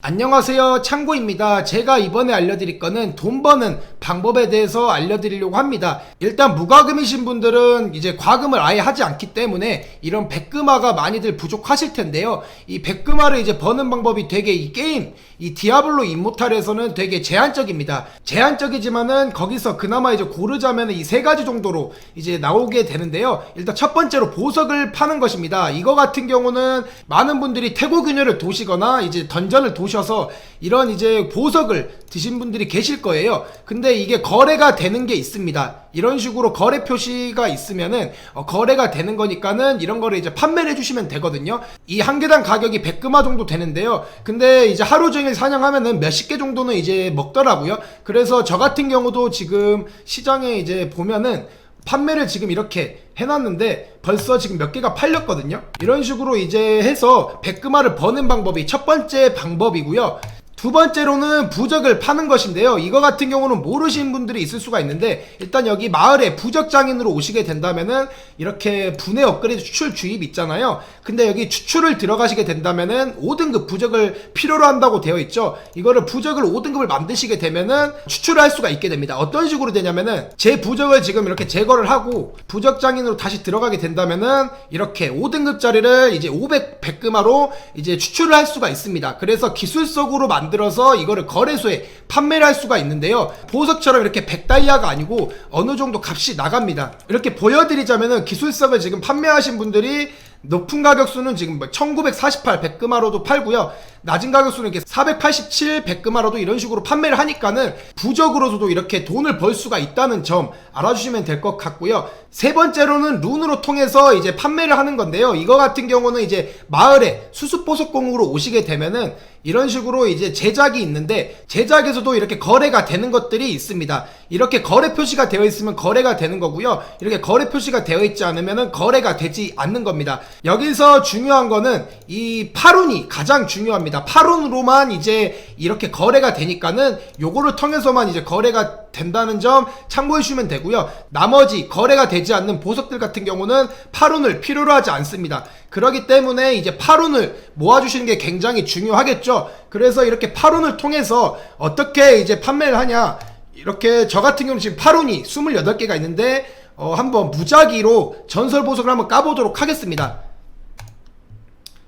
안녕하세요 창고입니다. 제가 이번에 알려드릴 거는 돈 버는 방법에 대해서 알려드리려고 합니다. 일단 무과금이신 분들은 이제 과금을 아예 하지 않기 때문에 이런 백금화가 많이들 부족하실 텐데요. 이 백금화를 이제 버는 방법이 되게 이 게임 이 디아블로 임모탈에서는 되게 제한적입니다. 제한적이지만은 거기서 그나마 이제 고르자면 이 세 가지 정도로 이제 나오게 되는데요. 일단 첫 번째로 보석을 파는 것입니다. 이거 같은 경우는 많은 분들이 태고 균열을 도시거나 이제 던전을 도셔서 이런 이제 보석을 드신 분들이 계실 거예요. 근데 이게 거래가 되는 게 있습니다. 이런 식으로 거래 표시가 있으면은 어, 거래가 되는 거니까는 이런 거를 이제 판매를 해주시면 되거든요. 이 한 개당 가격이 100금화 정도 되는데요. 근데 이제 하루 종일 사냥하면은 몇십 개 정도는 이제 먹더라고요. 그래서 저 같은 경우도 지금 시장에 이제 보면은 판매를 지금 이렇게 해놨는데 벌써 지금 몇 개가 팔렸거든요. 이런 식으로 이제 해서 백금화를 버는 방법이 첫 번째 방법이고요. 두 번째로는 부적을 파는 것인데요. 이거 같은 경우는 모르시는 분들이 있을 수가 있는데 일단 여기 마을에 부적 장인으로 오시게 된다면은 이렇게 분해 업그레이드 추출 주입 있잖아요. 근데 여기 추출을 들어가시게 된다면은 5등급 부적을 필요로 한다고 되어 있죠. 이거를 부적을 5등급을 만드시게 되면은 추출을 할 수가 있게 됩니다. 어떤 식으로 되냐면은 제 부적을 지금 이렇게 제거를 하고 부적 장인으로 다시 들어가게 된다면은 이렇게 5등급짜리를 이제 500 백금화로 이제 추출을 할 수가 있습니다. 그래서 기술적으로 만 들어서 이거를 거래소에 판매를 할 수가 있는데요. 보석처럼 이렇게 100다이아가 아니고 어느 정도 값이 나갑니다. 이렇게 보여드리자면은 기술석을 지금 판매하신 분들이 높은 가격수는 지금 뭐1948 백금화로도 팔고요. 낮은 가격수는 이렇게 487 백금화로도 이런 식으로 판매를 하니까는 부적으로서도 이렇게 돈을 벌 수가 있다는 점 알아주시면 될 것 같고요. 세 번째로는 룬으로 통해서 이제 판매를 하는 건데요. 이거 같은 경우는 이제 마을에 수수보석공으로 오시게 되면은 이런 식으로 이제 제작이 있는데 제작에서도 이렇게 거래가 되는 것들이 있습니다. 이렇게 거래 표시가 되어 있으면 거래가 되는 거고요. 이렇게 거래 표시가 되어 있지 않으면은 거래가 되지 않는 겁니다. 여기서 중요한 거는 이 파룬이 가장 중요합니다. 파룬으로만 이제 이렇게 거래가 되니까는 요거를 통해서만 이제 거래가 된다는 점 참고해 주시면 되고요. 나머지 거래가 되지 않는 보석들 같은 경우는 파룬을 필요로 하지 않습니다. 그러기 때문에 이제 파룬을 모아주시는 게 굉장히 중요하겠죠. 그래서 이렇게 파룬을 통해서 어떻게 이제 판매를 하냐. 이렇게 저 같은 경우는 지금 파룬이 28개가 있는데 어, 한번 무작위로 전설 보석을 한번 까보도록 하겠습니다.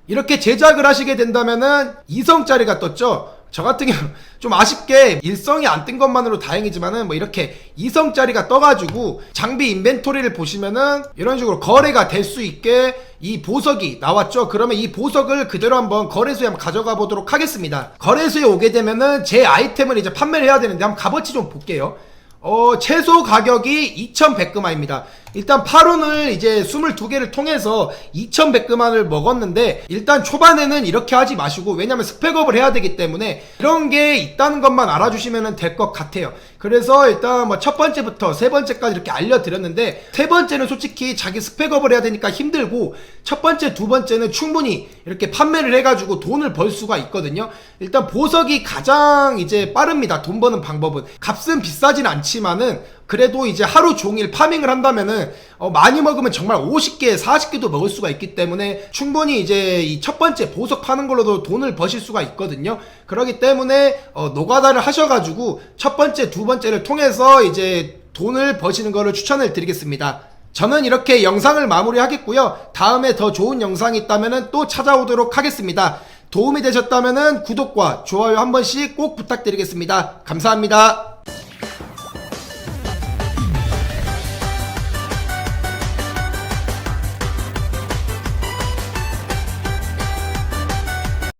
이렇게 제작을 하시게 된다면은 2성짜리가 떴죠. 저 같은 경우 좀 아쉽게 일성이 안 뜬 것만으로 다행이지만은 뭐 이렇게 2성짜리가 떠가지고 장비 인벤토리를 보시면은 이런 식으로 거래가 될 수 있게 이 보석이 나왔죠. 그러면 이 보석을 그대로 한번 거래소에 한번 가져가 보도록 하겠습니다. 거래소에 오게 되면은 제 아이템을 이제 판매를 해야 되는데 한번 값어치 좀 볼게요. 어, 최소 가격이 2,100금화입니다. 일단 파룬을 이제 22개를 통해서 2,100금화를 먹었는데 일단 초반에는 이렇게 하지 마시고 왜냐면 스펙업을 해야 되기 때문에 이런 게 있다는 것만 알아주시면 될 것 같아요. 그래서 일단 뭐 첫 번째부터 세 번째까지 이렇게 알려드렸는데 세 번째는 솔직히 자기 스펙업을 해야 되니까 힘들고 첫 번째, 두 번째는 충분히 이렇게 판매를 해가지고 돈을 벌 수가 있거든요. 일단 보석이 가장 이제 빠릅니다. 돈 버는 방법은 값은 비싸진 않지 만은 그래도 이제 하루 종일 파밍을 한다면은 어, 많이 먹으면 정말 50개, 40개도 먹을 수가 있기 때문에 충분히 이제 이 첫 번째 보석 파는 걸로도 돈을 버실 수가 있거든요. 그렇기 때문에 어, 노가다를 하셔가지고 첫 번째, 두 번째를 통해서 이제 돈을 버시는 거를 추천을 드리겠습니다. 저는 이렇게 영상을 마무리하겠고요. 다음에 더 좋은 영상이 있다면 또 찾아오도록 하겠습니다. 도움이 되셨다면 구독과 좋아요 한 번씩 꼭 부탁드리겠습니다. 감사합니다.